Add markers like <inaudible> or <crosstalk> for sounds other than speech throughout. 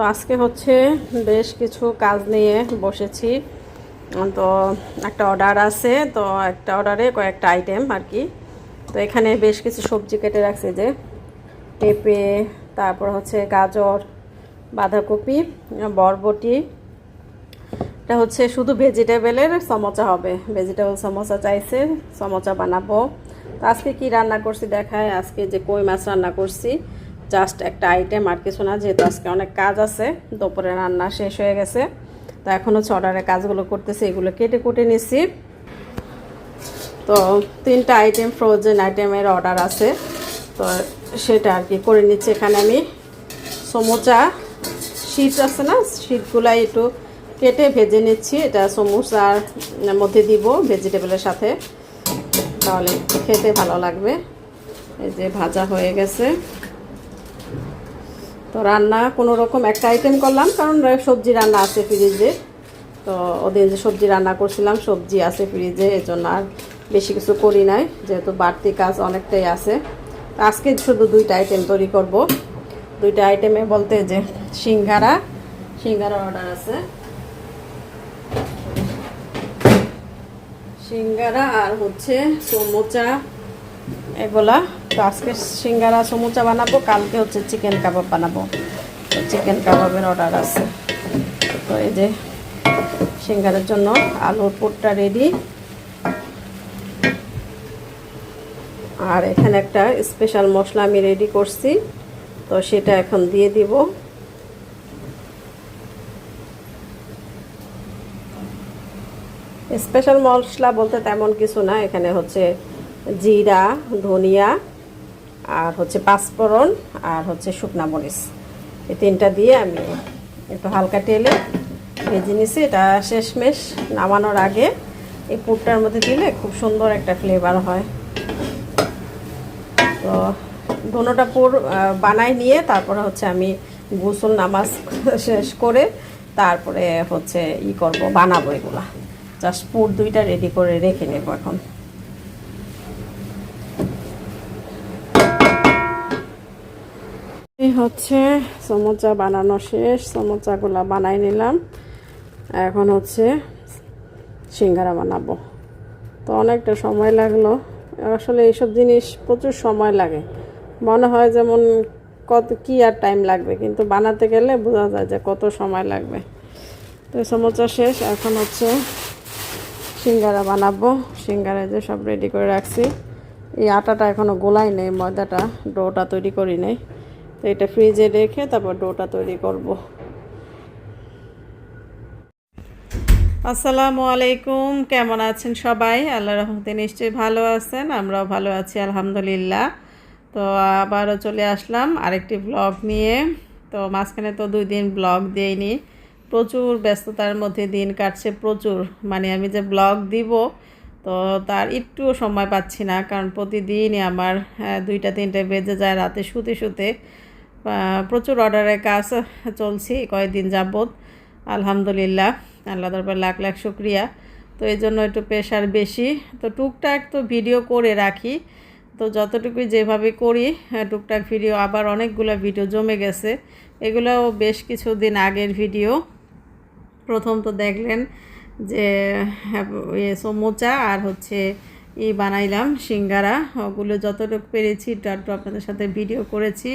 তো আজকে হচ্ছে বেশ কিছু কাজ নিয়ে বসেছি। তো একটা অর্ডার আছে, তো একটা অর্ডারে কয়েকটা আইটেম আর কি। তো এখানে বেশ কিছু সবজি কেটে রাখছে যে পেঁপে, তারপর হচ্ছে গাজর, বাঁধাকপি, বরবটি। এটা হচ্ছে শুধু ভেজিটেবলের সমোচা হবে। ভেজিটেবল সমোসা চাইছে, সমোচা বানাবো। তো আজকে কি রান্না করছি দেখায়? আজকে যে কই মাছ রান্না করছি জাস্ট একটা আইটেম আর কিছু না, যেহেতু আজকে অনেক কাজ আছে, দুপুরে রান্না শেষ হয়ে গেছে। তো এখন হচ্ছে কাজগুলো করতেছি, এগুলো কেটে কুটে নিছি। তো তিনটা আইটেম ফ্রোজেন আইটেমের অর্ডার আছে। তো সেটা আর কি করে নিচ্ছি এখানে আমি। সমোচা শীত আছে না শীতগুলাই একটু কেটে ভেজে নিচ্ছি। এটা সমোসার মধ্যে দিব ভেজিটেবলের সাথে। তাহলে খেতে ভালো লাগবে। এই যে ভাজা হয়ে গেছে। তো রান্না কোনো রকম একটা আইটেম করলাম, কারণ সবজি রান্না আছে ফ্রিজে তো ওদের যে সবজি রান্না করছিলাম, সবজি আছে ফ্রিজে এই জন্য আর বেশি কিছু করি নাই, যেহেতু বাড়তি কাজ অনেকটাই আছে। আজকে শুধু দুইটা আইটেম তৈরি করব। দুইটা আইটেমে বলতে যে সিঙ্গারা সিঙ্গারা অর্ডার আছে। সিঙ্গারা আর হচ্ছে সমোচা। এগুলা। তো আজকে সিঙ্গারা, সমুচা বানাবো, কালকে হচ্ছে চিকেন কাবাব বানাবো। চিকেন কাবাবের অর্ডার আছে। তো এই যে সিঙ্গারের জন্য আলুর পুরটা রেডি আর এখানে একটা স্পেশাল মশলা আমি রেডি করছি। তো সেটা এখন দিয়ে দিব। স্পেশাল মশলা বলতে তেমন কিছু না। এখানে হচ্ছে জিরা, ধনিয়া, আর হচ্ছে পাঁচফোড়ন, আর হচ্ছে শুকনা মরিচ। এই তিনটা দিয়ে আমি একটু হালকা তেলে ভেজে নিছি। এটা শেষমেশ নামানোর আগে এই পুরটার মধ্যে দিলে খুব সুন্দর একটা ফ্লেভার হয়। তো দোনোটা পুর বানাই নিয়ে তারপরে হচ্ছে আমি গোসল নামাজ <laughs> শেষ করে তারপরে হচ্ছে ই করব, বানাবো এগুলা। জাস্ট পুর দুইটা রেডি করে রেখে নেব এখন। হচ্ছে সমোচা বানানো শেষ, সমোচাগুলা বানাই নিলাম। এখন হচ্ছে সিঙ্গারা বানাবো। তো অনেকটা সময় লাগল। আসলে এইসব জিনিস প্রচুর সময় লাগে। মনে হয় যেমন কত কি আর টাইম লাগবে, কিন্তু বানাতে গেলে বোঝা যায় যে কত সময় লাগবে। তো সমোচা শেষ, এখন হচ্ছে সিঙ্গারা বানাবো। সিঙ্গারা যে সব রেডি করে রাখছি। এই আটাটা এখনও গোলাই নেই, ময়দাটা, ডোটা তৈরি করি নেই। তো এটা ফ্রিজে রেখে তারপর ডোটা তৈরি করব। আসসালামু আলাইকুম, কেমন আছেন সবাই? আল্লাহ রহমতে নিশ্চয়ই ভালো আছেন, আমরাও ভালো আছি, আলহামদুলিল্লাহ। তো আবারও চলে আসলাম আরেকটি ব্লগ নিয়ে। তো মাঝখানে তো দুই দিন ব্লগ দিইনি, প্রচুর ব্যস্ততার মধ্যে দিন কাটছে প্রচুর। মানে আমি যে ব্লগ দিব, তো তার একটুও সময় পাচ্ছি না, কারণ প্রতিদিনই আমার দুইটা তিনটে বেজে যায় রাতে শুতে শুতে। প্রচুর অর্ডারের কাজ চলছি, কয়েকদিন যাবৎ। আলহামদুলিল্লাহ, আল্লাহ দরবার লাখ লাখ শুক্রিয়া। তো এই জন্য একটু প্রেশার বেশি। তো টুকটাক তো ভিডিও করে রাখি। তো যতটুকুই যেভাবে করি টুকটাক ভিডিও আবার অনেকগুলো ভিডিও জমে গেছে। এগুলোও বেশ কিছুদিন আগের ভিডিও প্রথম তো দেখলেন যে সমোচা আর হচ্ছে ই বানাইলাম, সিঙ্গারা। ওগুলো যতটুকু পেরেছি, একটু আপনাদের সাথে ভিডিও করেছি।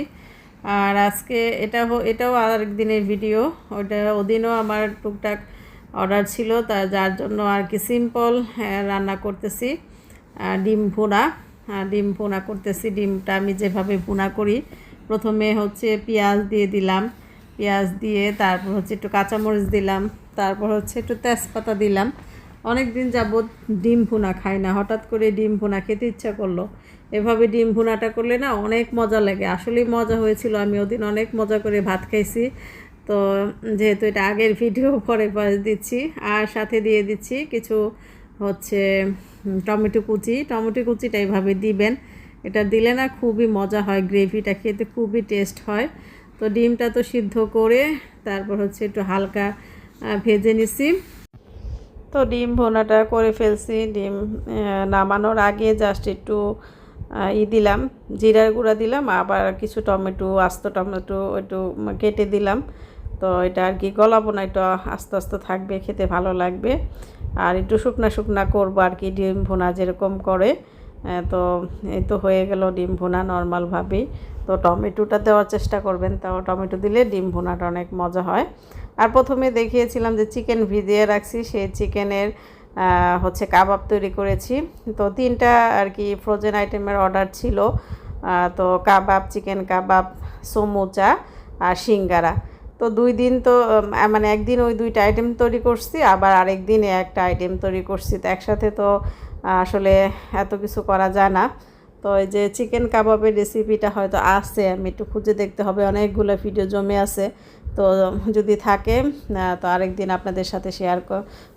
আর আজকে এটা এটাও আরেক দিনের ভিডিও ওটা ওদিনও আমার টুকটাক অর্ডার ছিল, তা যার জন্য আর কি সিম্পল রান্না করতেছি। ডিম ভুনা ডিম ভুনা করতেছি। ডিমটা আমি যেভাবে ভুনা করি, প্রথমে হচ্ছে পেঁয়াজ দিয়ে দিলাম। পেঁয়াজ দিয়ে তারপর হচ্ছে একটু কাঁচামরিচ দিলাম। তারপর হচ্ছে একটু তেজপাতা দিলাম। অনেক দিন যাবৎ ডিম ভুনা খাই না। হঠাৎ করে ডিম ভুনা খেতে ইচ্ছা করল। এভাবে ডিম ভুনাটা করলে না অনেক মজা লাগে। আসলেই মজা হয়েছিল। আমি ওদিন অনেক মজা করে ভাত খাইছি। তো যেহেতু এটা আগের ভিডিও, পরে পরে দিচ্ছি। আর সাথে দিয়ে দিচ্ছি কিছু হচ্ছে টমেটো কুচি। টমেটো কুচিটা এইভাবে দিবেন। এটা দিলে না খুবই মজা হয়। গ্রেভিটা খেতে খুবই টেস্ট হয়। তো ডিমটা তো সিদ্ধ করে তারপর হচ্ছে একটু হালকা ভেজে নিছি। তো ডিম ভোনাটা করে ফেলছি। ডিম নামানোর আগে জাস্ট একটু ই দিলাম, জিরার গুঁড়া দিলাম, আবার কিছু টমেটো, আস্ত টমেটো একটু কেটে দিলাম। তো এটা আর কি গলাবো না, একটু আস্তে আস্তে থাকবে, খেতে ভালো লাগবে। আর একটু শুকনা শুকনা করব আর কি, ডিম ভুনা যেরকম করে। তো এই তো হয়ে গেল ডিম ভুনা নর্মালভাবেই তো টমেটোটা দেওয়ার চেষ্টা করবেন তাও টমেটো দিলে ডিম ভুনাটা অনেক মজা হয়। আর প্রথমে দেখিয়েছিলাম যে চিকেন ভিজিয়ে রাখছি, সেই চিকেনের হচ্ছে কাবাব তৈরি করেছি। তো তিনটা আর কি ফ্রোজেন আইটেমের অর্ডার ছিল। তো কাবাব, চিকেন কাবাব, সমুচা আর সিঙ্গারা। তো দুই দিন তো মানে একদিন ওই দুইটা আইটেম তৈরি করছি, আবার আরেক দিন একটা আইটেম তৈরি করছি। তো একসাথে তো আসলে এত কিছু করা যায় না। তো এই যে চিকেন কাবাবের রেসিপিটা হয়তো আছে, আমি একটু খুঁজে দেখতে হবে, অনেকগুলো ভিডিও জমে আছে। তো যদি থাকে তো আরেক দিন আপনাদের সাথে শেয়ার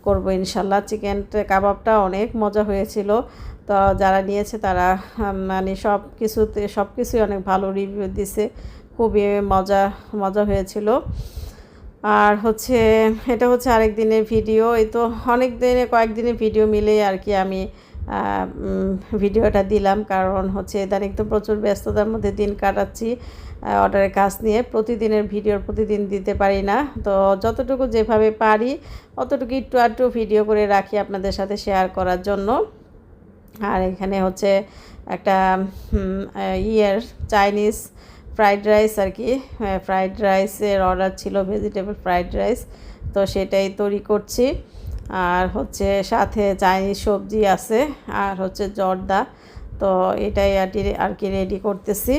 করব ইনশাল্লাহ। চিকেন কাবাবটা অনেক মজা হয়েছিল। তো যারা নিয়েছে তারা মানে সব কিছুতে, সব কিছুই অনেক ভালো রিভিউ দিছে। খুবই মজা মজা হয়েছিল। আর হচ্ছে, এটা হচ্ছে আরেক দিনের ভিডিও এই তো অনেক দিনে কয়েকদিনের ভিডিও মিলে আর কি আমি ভিডিওটা দিলাম। কারণ হচ্ছে ইদানিং তো প্রচুর ব্যস্ততার মধ্যে দিন কাটাচ্ছি। অর্ডারের কাজ নিয়ে প্রতিদিনের ভিডিও প্রতিদিন দিতে পারি না। তো যতটুকু যেভাবে পারি, অতটুকু একটু আধটু ভিডিও করে রাখি আপনাদের সাথে শেয়ার করার জন্য। আর এখানে হচ্ছে একটা ইয়ের চাইনিজ ফ্রাইড রাইস আর কি। ফ্রাইড রাইসের অর্ডার ছিল ভেজিটেবল ফ্রাইড রাইস তো সেটাই তৈরি করছি। আর হচ্ছে সাথে চাইনিজ সবজি আছে, আর হচ্ছে জর্দা। তো এটাই আর কি রেডি করতেছি।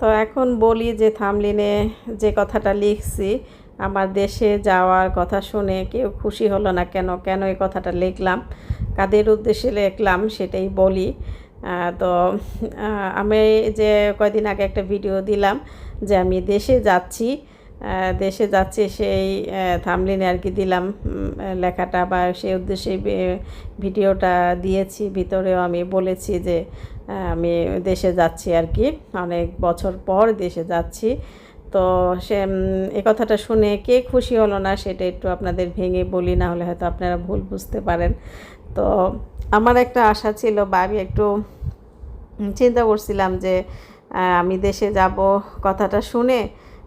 তো এখন বলি যে থামলিনে যে কথাটা লিখছি, আমার দেশে যাওয়ার কথা শুনে কেউ খুশি হলো না কেন? কেন এই কথাটা লিখলাম? কাদের উদ্দেশ্যে লিখলাম সেটাই বলি। তো আমি যে কয়দিন আগে একটা ভিডিও দিলাম যে আমি দেশে যাচ্ছি দেশে যাচ্ছি, সেই থামলিনে আর কি দিলাম। লেখাটা বা সেই উদ্দেশ্যে ভিডিওটা দিয়েছি। ভিতরেও আমি বলেছি যে আমি দেশে যাচ্ছি আর কি। অনেক বছর পর দেশে যাচ্ছি। তো সে এ কথাটা শুনে কে খুশি হলো না সেটা একটু আপনাদের ভেঙে বলি, না হলে হয়তো আপনারা ভুল বুঝতে পারেন। তো আমার একটা আশা ছিল বা আমি একটু চিন্তা করছিলাম যে আমি দেশে যাব কথাটা শুনে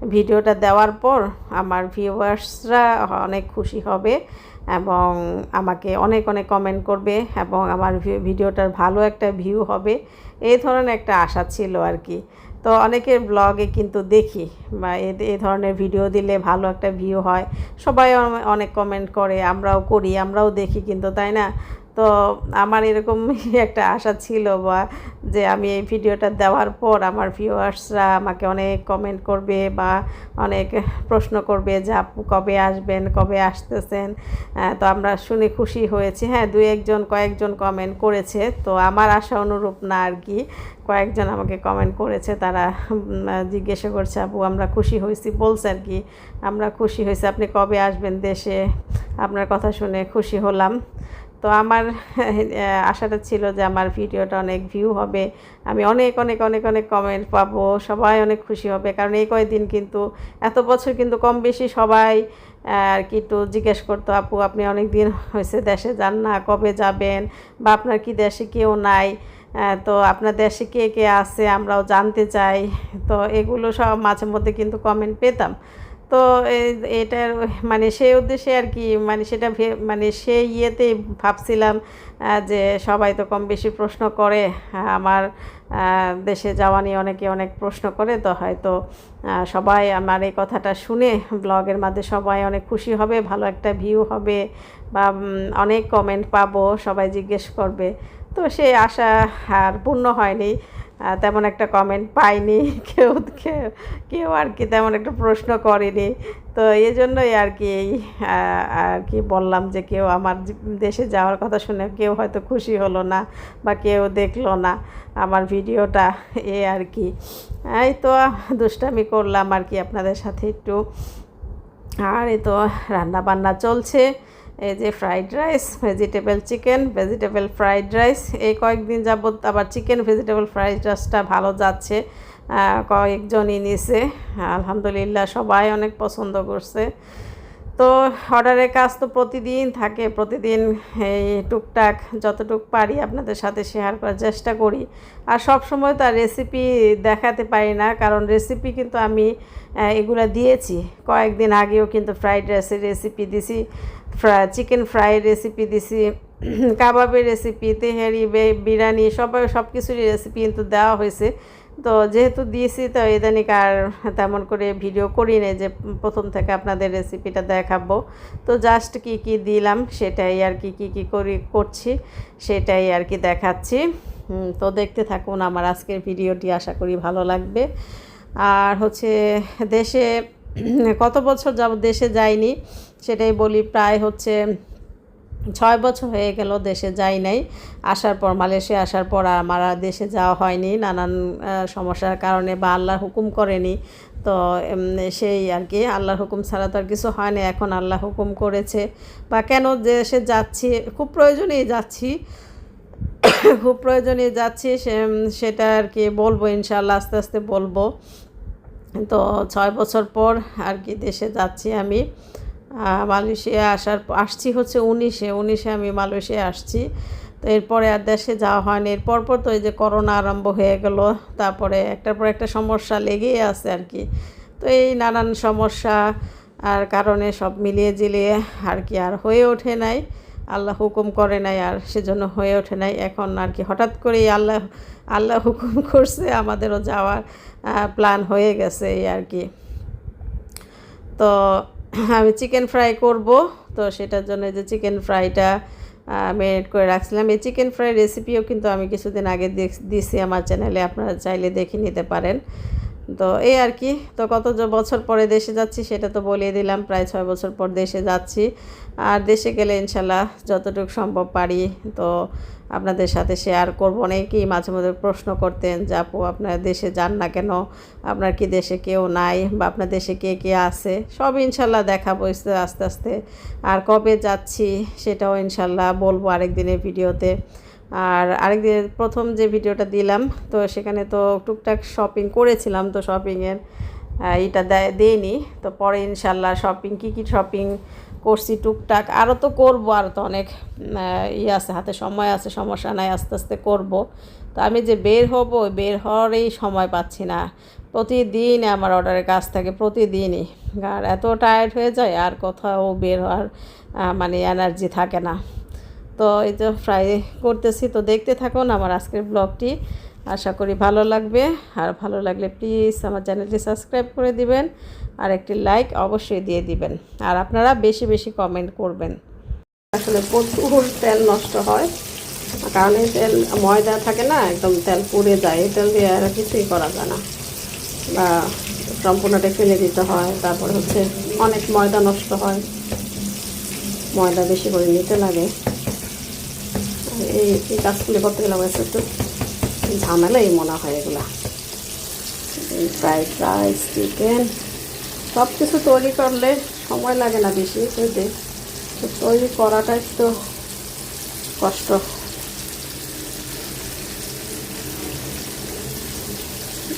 ভিডিওটা দেওয়ার পর আমার ভিউয়ার্সরা অনেক খুশি হবে এবং আমাকে অনেক অনেক কমেন্ট করবে এবং আমার ভিডিওটার ভালো একটা ভিউ হবে। এই ধরনের একটা আশা ছিল আর কি। তো অনেকের ব্লগে কিন্তু দেখি বা এ- ধরনের ভিডিও দিলে ভালো একটা ভিউ হয়। সবাই অনেক কমেন্ট করে, আমরাও করি, আমরাও দেখি কিন্তু, তাই না? তো আমার এরকম <laughs> একটা আশা ছিল বা যে আমি এই ভিডিওটা দেওয়ার পর আমার ভিউয়ার্সরা আমাকে অনেক কমেন্ট করবে বা অনেক প্রশ্ন করবে যে আপু কবে আসবেন, কবে আসতেছেন। তো আমরা শুনে খুশি হয়েছি। হ্যাঁ দু একজন, কয়েকজন কমেন্ট করেছে। তো আমার আশা অনুরূপ না আর কি। কয়েকজন আমাকে কমেন্ট করেছে। তারা জিজ্ঞাসা করছে, আপু, আমরা খুশি হয়েছি? বলছে আর কি, আমরা খুশি হয়েছি। আপনি কবে আসবেন দেশে? আপনার কথা শুনে খুশি হলাম। তো আমার আশাটা ছিল যে আমার ভিডিওটা অনেক ভিউ হবে। আমি অনেক অনেক অনেক অনেক কমেন্ট পাবো, সবাই অনেক খুশি হবে। কারণ এই কয়দিন কিন্তু, এত বছর কিন্তু কম বেশি সবাই আর কি একটু জিজ্ঞেস করতো, আপু, আপনি অনেক দিন হয়েছে দেশে যান না, কবে যাবেন? বা আপনার কি দেশে কেউ নাই? তো আপনার দেশে কে কে আছে? আমরাও জানতে চাই। তো এগুলো সব মাঝে মধ্যে কিন্তু কমেন্ট পেতাম। তো এটার মানে সেই উদ্দেশ্যে আর কি মানে সেটা মানে সেই ইয়েতে ভাবছিলাম যে সবাই তো কম বেশি প্রশ্ন করে আমার দেশে যাওয়া নিয়ে অনেকে অনেক প্রশ্ন করে, তো হয়তো সবাই আমার এই কথাটা শুনে ব্লগের মাঝে সবাই অনেক খুশি হবে, ভালো একটা ভিউ হবে, বা অনেক কমেন্ট পাবো, সবাই জিজ্ঞেস করবে। তো সেই আশা আর পূর্ণ হয়নি। তেমন একটা কমেন্ট পাইনি। <laughs> কেউ কেউ কেউ আর কি তেমন একটা প্রশ্ন করেনি। তো এই জন্যই আর কি এই আর কি বললাম যে কেউ আমার দেশে যাওয়ার কথা শুনে কেউ হয়তো খুশি হলো না বা কেউ দেখল না আমার ভিডিওটা, <laughs> এ আর কি। এই তো দুষ্টামি করলাম আর কি আপনাদের সাথে একটু। আর এই তো রান্না বান্না চলছে। এই যে fried rice vegetable chicken vegetable fried rice এই কয়েকদিন যাবত আবার চিকেন ভেজিটেবল ফ্রাইড রাইসটা ভালো যাচ্ছে। কয়েকজনই নিছে। আলহামদুলিল্লাহ সবাই অনেক পছন্দ করছে। তো অর্ডারের কাজ তো প্রতিদিন থাকে, প্রতিদিন এই টুকটাক, যতটুক পারি আপনাদের সাথে শেয়ার করার চেষ্টা করি। আর সব সময় তার রেসিপি দেখাতে পারি না, কারণ রেসিপি কিন্তু আমি এগুলা দিয়েছি। কয়েকদিন আগেও কিন্তু ফ্রাইড রাইসের রেসিপি দিছি। ফ্রা চিকেন ফ্রাই রেসিপি দিছি, <clears throat> কাবাবের রেসিপি তেহারি বিরিয়ানি সবাই সব কিছুরই রেসিপি কিন্তু দেওয়া হয়েছে। তো যেহেতু দিয়েছি, তো ইদানিক আর তেমন করে ভিডিও করি না যে প্রথম থেকে আপনাদের রেসিপিটা দেখাবো। তো জাস্ট কি কি দিলাম সেটাই আর কি কি কি করি, করছি সেটাই আর কি দেখাচ্ছি। তো দেখতে থাকুন আমার আজকের ভিডিওটি আশা করি ভালো লাগবে। আর হচ্ছে দেশে, <clears throat> কত বছর যাব দেশে যাইনি সেটাই বলি, প্রায় হচ্ছে ছয় বছর হয়ে গেল দেশে যাই নাই। আসার পর, মালয়েশিয়া আসার পর আমার দেশে যাওয়া হয়নি। নানান সমস্যার কারণে বা আল্লাহ হুকুম করেনি। তো সেই আর কি, আল্লাহর হুকুম ছাড়া তো আর কিছু হয় না এখন আল্লাহ হুকুম করেছে। বা কেন দেশে যাচ্ছি? খুব প্রয়োজনেই যাচ্ছি। <coughs> খুব প্রয়োজনে যাচ্ছি। সে সেটা আর কি বলব ইনশাল্লাহ আস্তে আস্তে বলব। তো, ছয় বছর পর আর কি দেশে যাচ্ছি আমি। মালয়েশিয়া আসার আসছি হচ্ছে উনিশে উনিশে আমি মালয়েশিয়া আসছি। তো এরপরে আর দেশে যাওয়া হয়নি। এরপর পর তো এই যে করোনা আরম্ভ হয়ে গেল, তারপরে একটার পর একটা সমস্যা লেগেই আছে আর কি। তো এই নানান সমস্যা আর কারণে সব মিলিয়ে জিলিয়ে আর কি আর হয়ে ওঠে নাই। আল্লাহ হুকুম করে নাই আর সেজন্য হয়ে ওঠে নাই। এখন আর কি হঠাৎ করেই আল্লাহ আল্লাহ হুকুম করছে, আমাদেরও যাওয়ার প্ল্যান হয়ে গেছে এই আর কি। তো <coughs> আমি চিকেন ফ্রাই করব। তো সেটার জন্য যে চিকেন ফ্রাইটা মেরিনেট করে রাখছিলাম। এই চিকেন ফ্রাই রেসিপিও কিন্তু আমি কিছুদিন আগে দিছি আমার চ্যানেলে আপনারা চাইলে দেখে নিতে পারেন। তো এই আর কি। তো কত বছর পরে দেশে যাচ্ছি সেটা তো বলিয়ে দিলাম, প্রায় ছয় বছর পর দেশে যাচ্ছি। আর দেশে গেলে ইনশাল্লাহ যতটুকু সম্ভব পারি। তো আপনাদের সাথে শেয়ার করব। অনেকেই মাঝে মধ্যে প্রশ্ন করতেন যে, আপু, আপনার দেশে যান না কেন? আপনার কি দেশে কেউ নাই? বা আপনার দেশে কে কে আছে? সব ইনশাল্লাহ দেখাবো আস্তে আস্তে আর কবে যাচ্ছি সেটাও ইনশাল্লাহ বলব আরেক দিনের ভিডিওতে আর আরেকদিন প্রথম যে ভিডিওটা দিলাম, তো সেখানে তো টুকটাক শপিং করেছিলাম তো শপিংয়ের এটা দেয় দেয়নি তো পরে ইনশাল্লাহ শপিং কী কী শপিং করছি টুকটাক আরও তো করব, আর তো অনেক ইয়ে আছে, হাতে সময় আছে, সমস্যা নাই, আস্তে আস্তে করব। তো আমি যে বের হব বের হওয়ারই সময় পাচ্ছি না। প্রতিদিন আমার অর্ডারের কাজ থাকে, প্রতিদিনই। আর এত টায়ার্ড হয়ে যায়, আর কোথাও বের হওয়ার মানে এনার্জি থাকে না। তো এই তো ফ্রাই করতেছি, তো দেখতে থাকুন আমার আজকের ব্লগটি আশা করি ভালো লাগবে। আর ভালো লাগলে প্লিজ আমার চ্যানেলটি সাবস্ক্রাইব করে দিবেন আর একটি লাইক অবশ্যই দিয়ে দিবেন। আর আপনারা বেশি বেশি কমেন্ট করবেন। আসলে প্রচুর তেল নষ্ট হয়, কারণ এই তেল ময়দা থাকে না, একদম তেল পুড়ে যায়। এই তেল দিয়ে আর কিছুই করা যায় না। বা সম্পূর্ণটা ফেলে দিতে হয়, তারপর হচ্ছে অনেক ময়দা নষ্ট হয়। ময়দা বেশি করে নিতে লাগে। এই এই করতে গেলে আমার একটু ঝামেলাই মনে হয় এগুলা। ফ্রাইড রাইস, চিকেন সব কিছু তৈরি করলে সময় লাগে না বেশি বুঝতে তৈরি করাটা একটু কষ্ট।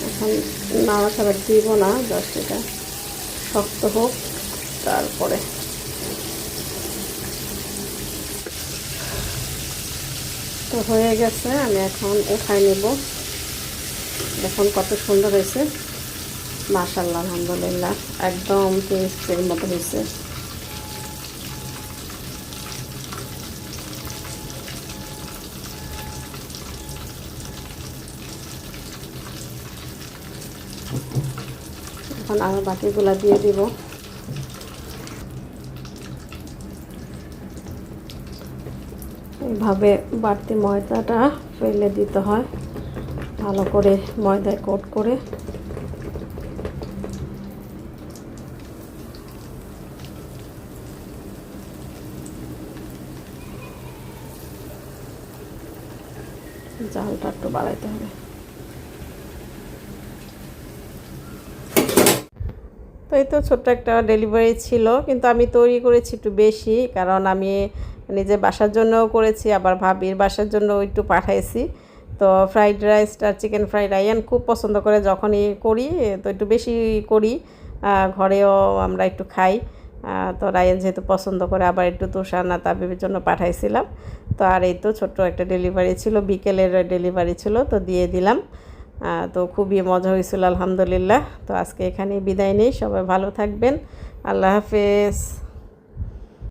এখন নাড়া ছাড়া দিব না, জাস্ট এটা শক্ত হোক, তারপরে তো হয়ে গেছে, আমি এখন উঠাই নেব। এখন কত সুন্দর হয়েছে। মাশাল্লাহ আলহামদুলিল্লাহ, একদম পেস্টের মতো হয়েছে। এখন আরও বাকিগুলা দিয়ে দিব। এইভাবে বাড়তি ময়দাটা ফেলে দিতে হয়। ভালো করে ময়দায় কোট করে। জালটা একটু বাড়াইতে হবে। তো এই তো ছোট্ট একটা ডেলিভারি ছিল, কিন্তু আমি তৈরি করেছি একটু বেশি, কারণ আমি নিজের বাসার জন্যও করেছি, আবার ভাবির বাসার জন্য একটু পাঠাইছি। তো ফ্রাইড রাইসটা চিকেন ফ্রাইড রাইয়ান খুব পছন্দ করে যখনই করি, তো একটু বেশি করি ঘরেও আমরা একটু খাই। তো রায়ান যেহেতু পছন্দ করে আবার একটু তুষার না তাবিবের জন্য পাঠাইছিলাম। তো আর এই তো ছোট্ট একটা ডেলিভারি ছিল, বিকেলের ডেলিভারি ছিল, তো দিয়ে দিলাম। তো খুবই মজা হয়েছিল, আলহামদুলিল্লাহ। তো আজকে এখানেই বিদায় নেই, সবাই ভালো থাকবেন। আল্লাহ হাফেজ।